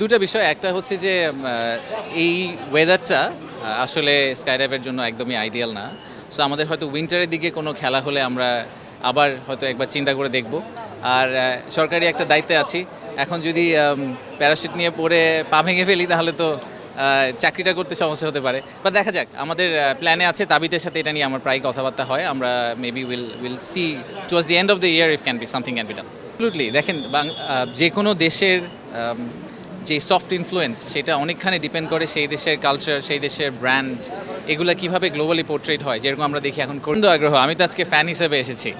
দুটা বিষয়। একটা হচ্ছে যে এই ওয়েদারটা আসলে স্কাইডাইভের জন্য একদমই আইডিয়াল না। সো আমাদের হয়তো উইন্টারের দিকে কোনো খেলা হলে আমরা আবার হয়তো একবার চিন্তা করে দেখব। আর সরকারি একটা দায়িত্বে আছি। এখন যদি প্যারাশুট নিয়ে পড়ে পা ভেঙে ফেলি, তাহলে তো চাকরিটা করতে সমস্যা হতে পারে। বা দেখা যাক, আমাদের প্ল্যানে আছে তাবিতের সাথে এটা নিয়ে আমার প্রায় কথাবার্তা হয়। আমরা maybe will will see towards the end of the year if can be something can be done দেখেন যে কোনো দেশের যে সফট ইনফ্লুয়েন্স সেটা অনেকখানি ডিপেন্ড করে সেই দেশের কালচার সেই দেশের ব্র্যান্ড এগুলো কীভাবে গ্লোবালি পোর্ট্রেট হয় যেরকম আমরা দেখি এখন কুন্দ আগ্রহ। আমি তো আজকে ফ্যান হিসেবে এসেছি।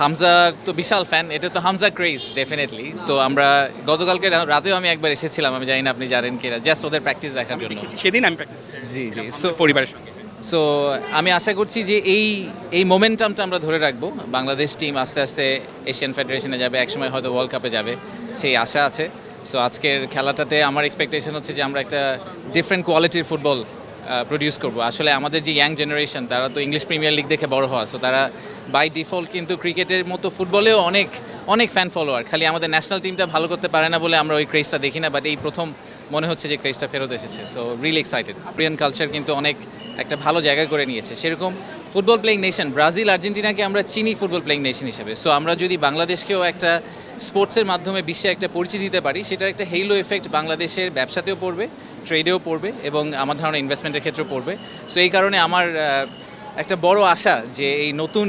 হামজা তো বিশাল ফ্যান এটা তো হামজা ক্রেজ ডেফিনেটলি তো আমরা গতকালকে রাতেও আমি একবার এসেছিলাম আমি জানি না আপনি জানেন কিনা জাস্ট ওদের প্র্যাকটিস দেখার জন্য। সেদিন আমি প্র্যাকটিস জি জি। সো পরিবারের সঙ্গে। সো আমি আশা করছি যে এই এই মোমেন্টামটা আমরা ধরে রাখব। বাংলাদেশ টিম আস্তে আস্তে এশিয়ান ফেডারেশনে যাবে, একসময় হয়তো ওয়ার্ল্ড কাপে যাবে, সেই আশা আছে। সো আজকের খেলাটাতে আমার এক্সপেকটেশন হচ্ছে যে আমরা একটা ডিফারেন্ট কোয়ালিটির ফুটবল প্রডিউস করব। আসলে আমাদের যে ইয়াং জেনারেশন তারা তো ইংলিশ প্রিমিয়ার লিগ দেখে বড় হওয়া সো তারা বাই ডিফল্ট কিন্তু ক্রিকেটের মতো ফুটবলেও অনেক অনেক ফ্যান ফলোয়ার খালি আমাদের ন্যাশনাল টিমটা ভালো করতে পারে না বলে আমরা ওই ক্রেজটা দেখি না বাট এই প্রথম মনে হচ্ছে যে ক্রেজটা ফেরত এসেছে। So really excited Korean culture কিন্তু অনেক একটা ভালো জায়গা করে নিয়েছে। সেরকম ফুটবল প্লেইং নেশন ব্রাজিল, আর্জেন্টিনাকে আমরা চিনি ফুটবল প্লেইং নেশন হিসেবে। সো আমরা যদি বাংলাদেশকেও একটা স্পোর্টসের মাধ্যমে বিশ্বে একটা পরিচিতি দিতে পারি, সেটার একটা হেইলো এফেক্ট বাংলাদেশের ব্যবসাতেও পড়বে ট্রেডেও পড়বে এবং আমার ধারণা ইনভেস্টমেন্টের ক্ষেত্রেও পড়বে। সো এই কারণে আমার একটা বড় আশা যে এই নতুন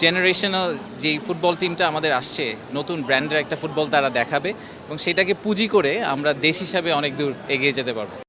জেনারেশনাল যে ফুটবল টিমটা আমাদের আসছে, নতুন ব্র্যান্ডের একটা ফুটবল তারা দেখাবে এবং সেটাকে পুঁজি করে আমরা দেশ হিসাবে অনেক দূর এগিয়ে যেতে পারব।